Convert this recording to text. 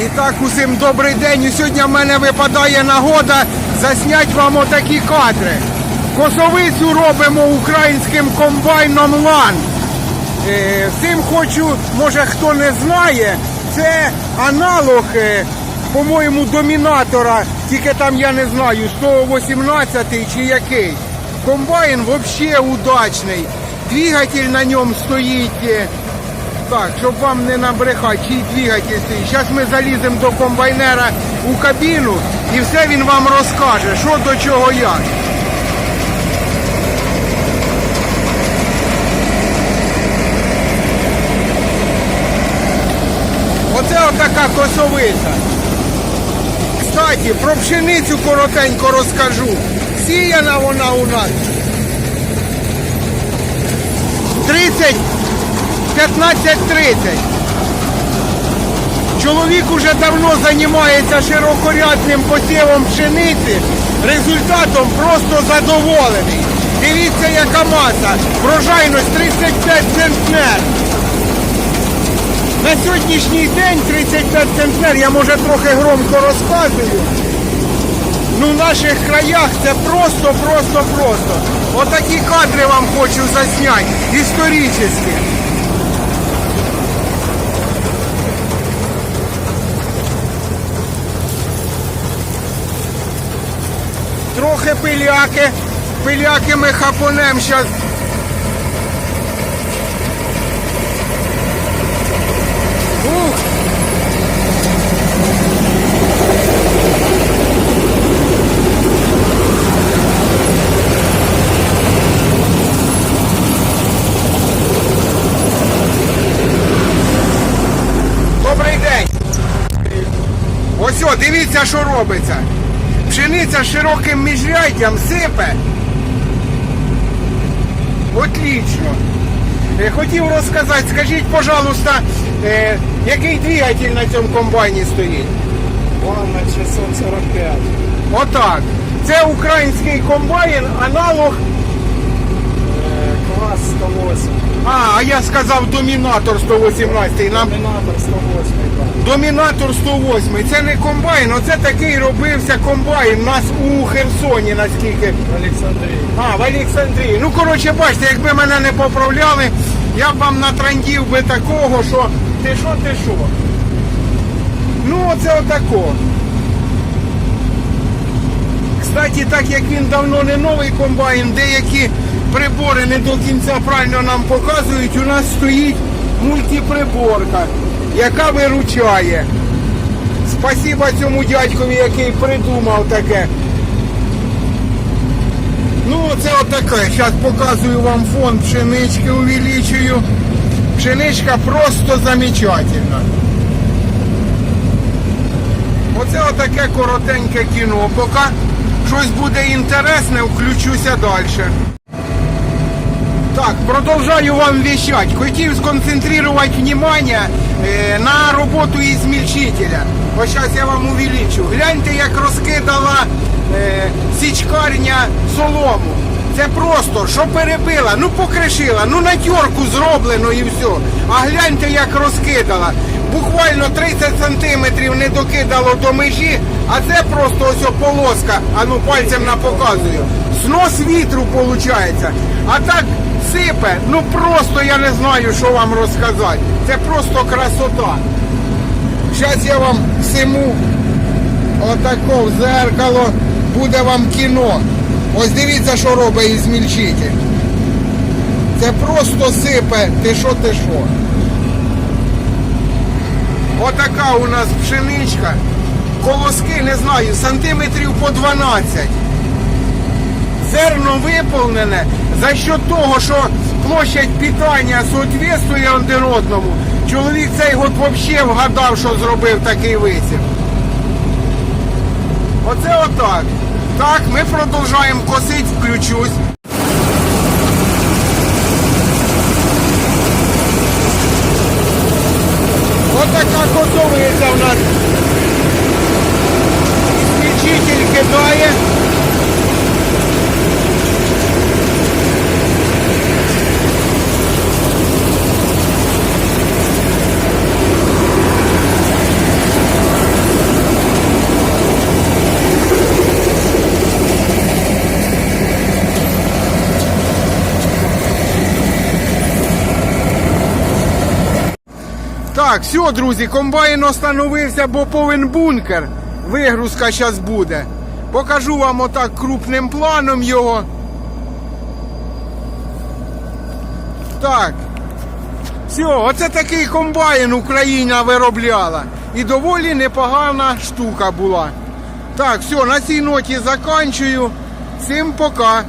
І так, усім добрий день. І сьогодні в мене випадає нагода засняти вам отакі кадри. Косовицю робимо українським комбайном лан. Е, Цим хочу, може хто не знає, це аналог, е, по-моєму, домінатора, тільки там я не знаю, 118 чи який. Комбайн взагалі удачний. Двигатель на ньому стоїть. Так, щоб вам не набрехати, чий двигатель стоїть. Зараз ми заліземо до комбайнера у кабіну і все він вам розкаже, що до чого як. Оце отака косовиця. Кстати, про пшеницю коротенько розкажу. Сіяна вона у нас 30 15-30. Чоловік уже давно займається широкорядним посівом пшениці. Результатом просто задоволений. Дивіться, яка маса. Врожайність 35 центнер. На сьогоднішній день 35 центнер, я може трохи громко розказую. Ну, в наших краях це просто, просто, просто. Отакі кадри вам хочу засняти, історичні. Трохи пиляки. Пиляки ми хапонем зараз. Добрий день. Ось, дивіться, що робиться. Пшениця широким міжряддям сипе. Отлично. Е, Хотів розказати, скажіть, пожалуйста, е, який двигатель на цьому комбайні стоїть? Ванна 645. Отак. Це український комбайн, аналог. Е, Клас 108. А, а я сказав домінатор 118. Нам Домінатор 108. Домінатор 108. Це не комбайн, оце такий робився комбайн. У нас у Херсоні, наскільки. В Олександрії. А, в Олександрії. Ну, коротше, бачите, якби мене не поправляли, я б вам натрандів би такого, що ти що, ти що. Ну, оце отако. Кстати, так як він давно не новий комбайн, деякі прибори не до кінця правильно нам показують, у нас стоїть мультиприборка, яка виручає. Спасіба цьому дядькові, який придумав таке. Ну, це отаке. Зараз показую вам фон пшенички, увеличую. Пшеничка просто замечательна. Оце отаке коротеньке кіно. Поки щось буде інтересне, включуся далі. Так, продовжаю вам вещать. Хотів сконцентрувати внимание е, на роботу ізмільчителя. Ось зараз я вам увеличу. Гляньте, як розкидала е, січкарня солому. Це просто, що перебила, ну покришила, ну на тьорку зроблено і все. А гляньте, як розкидала. Буквально 30 сантиметрів не докидало до межі, а це просто ось полоска, а ну пальцем на показую. Снос вітру виходить. А так сипе, ну просто я не знаю, що вам розказати. Це просто красота. Зараз я вам всему отако в зеркало, буде вам кіно. Ось дивіться, що робить ізмільчитель. Це просто сипе, ти що, ти що. Отака у нас пшеничка. Колоски, не знаю, сантиметрів по 12 зерно виповнене за счет того, що площадь питання соответствує один одному. Чоловік цей год взагалі вгадав, що зробив такий висів. Оце отак. Так, ми продовжуємо косити, включусь. Отака косовиця в нас. Смільчитель кидає. Так, все, друзі, комбайн остановився, бо повен бункер. Вигрузка зараз буде. Покажу вам отак крупним планом його. Так. Все, оце такий комбайн Україна виробляла. І доволі непогана штука була. Так, все, на цій ноті заканчую. Всім пока.